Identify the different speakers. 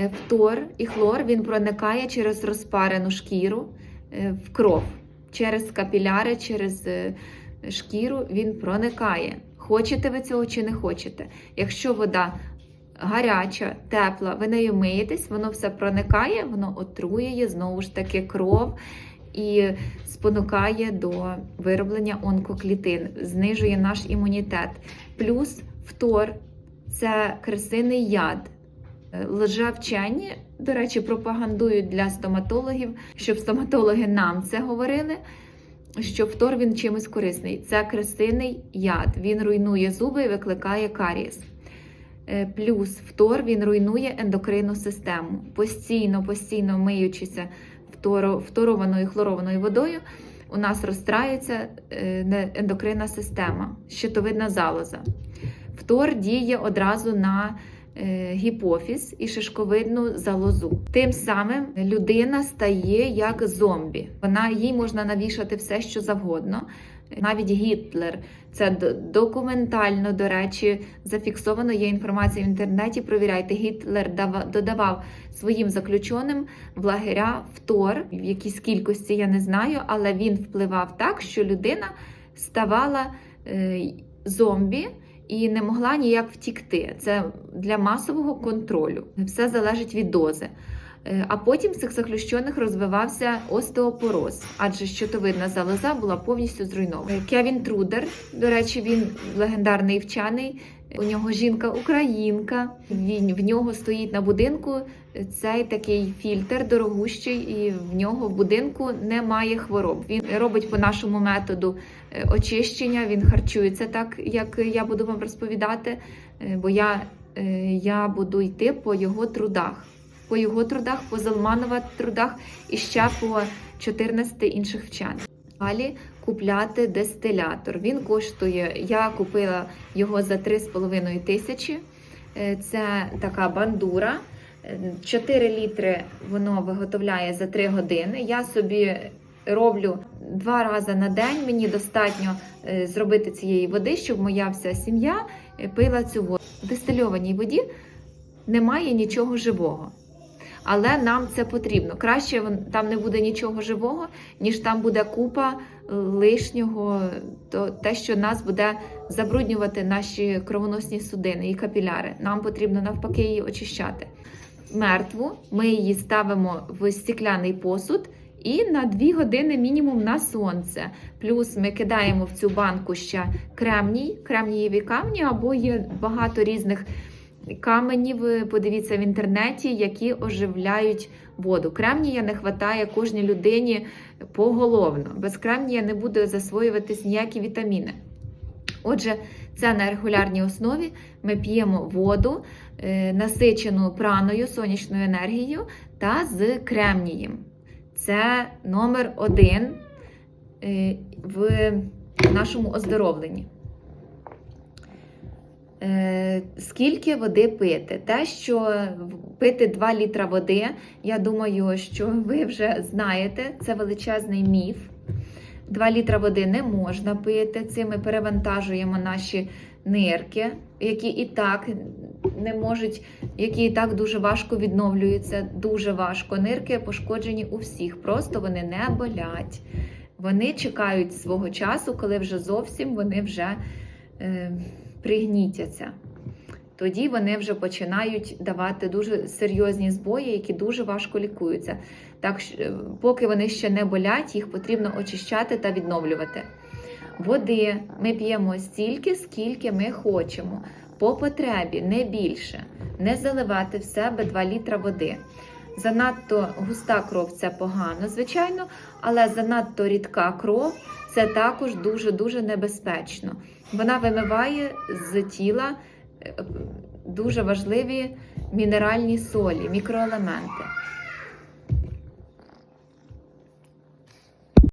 Speaker 1: Е, Фтор і хлор він проникає через розпарену шкіру е, в кров. Через капіляри, через е, шкіру він проникає. Хочете ви цього чи не хочете? Якщо вода гаряча, тепла, ви нею миєтесь, воно все проникає, воно отруює знову ж таки кров і спонукає до вироблення онкоклітин, знижує наш імунітет. Плюс фтор це кресиний яд. Е, до речі, пропагандують для стоматологів, щоб стоматологи нам це говорили. Що фтор він чимось корисний. Це кресиний яд. Він руйнує зуби і викликає карієс. Е, Плюс фтор він руйнує ендокринну систему. Постійно, постійно миючися фторо- фторованою хлорованою водою, у нас розстраюється е, ендокринна система, щитовидна залоза. Фтор діє одразу на гіпофіз і шишковидну залозу. Тим самим людина стає як зомбі. Вона їй можна навішати все, що завгодно. Навіть Гітлер, це документально, до речі, зафіксовано. Є інформація в інтернеті. Провіряйте, Гітлер додавав своїм заключеним в лагеря втор в якійсь кількості, я не знаю, але він впливав так, що людина ставала е, зомбі і не могла ніяк втікти. Це для масового контролю. Все залежить від дози. Е, А потім в цих заключених розвивався остеопороз, адже щитовидна залоза була повністю зруйнована. Кевін Трудер, до речі, він легендарний вчений. У нього жінка українка. Він в нього стоїть на будинку цей такий фільтр дорогущий, і в нього в будинку немає хвороб. Він робить по нашому методу е, очищення. Він харчується так, як я буду вам розповідати. е, Бо я, е, я буду йти по його трудах. По його трудах, по Залманова трудах і ще по 14 інших вчених. Далі купляти дистилятор. Він коштує, я купила його за 3,5 тисячі. Е, Це така бандура. Е, 4 літри воно виготовляє за 3 години. Я собі роблю два рази на день. Мені достатньо е, зробити цієї води, щоб моя вся сім'я е, пила цю воду. В дистильованій воді немає нічого живого. Але нам це потрібно. Краще там не буде нічого живого, ніж там буде купа лишнього, то те, що нас буде забруднювати наші кровоносні судини і капіляри. Нам потрібно навпаки її очищати. Мертву ми її ставимо в стікляний посуд і на 2 години мінімум на сонце. Плюс ми кидаємо в цю банку ще кремній, кремнієві камні, або є багато різних каменів. Подивіться в інтернеті, які оживляють воду. Кремнія не вистачає кожній людині поголовно. Без кремнія не буде засвоюватись ніякі вітаміни. Отже, це на регулярній основі ми п'ємо воду, е, насичену праною, сонячною енергією та з кремнієм. Це номер один е, в нашому оздоровленні. Е, Скільки води пити? Те, що пити 2 літра води, я думаю, що ви вже знаєте, це величезний міф. 2 літра води не можна пити. Цим ми перевантажуємо наші нирки, які і так не можуть, які і так дуже важко відновлюються. Дуже важко. Нирки пошкоджені у всіх, просто вони не болять. Вони чекають свого часу, коли вже зовсім вони вже пригнітяться. Тоді вони вже починають давати дуже серйозні збої, які дуже важко лікуються. Так, е, поки вони ще не болять, їх потрібно очищати та відновлювати. Води ми п'ємо стільки, скільки ми хочемо. По потребі, не більше. Не заливати в себе 2 літра води. Занадто густа кров це погано, звичайно, але занадто рідка кров це також дуже-дуже небезпечно. Вона вимиває з тіла е, дуже важливі мінеральні солі, мікроелементи.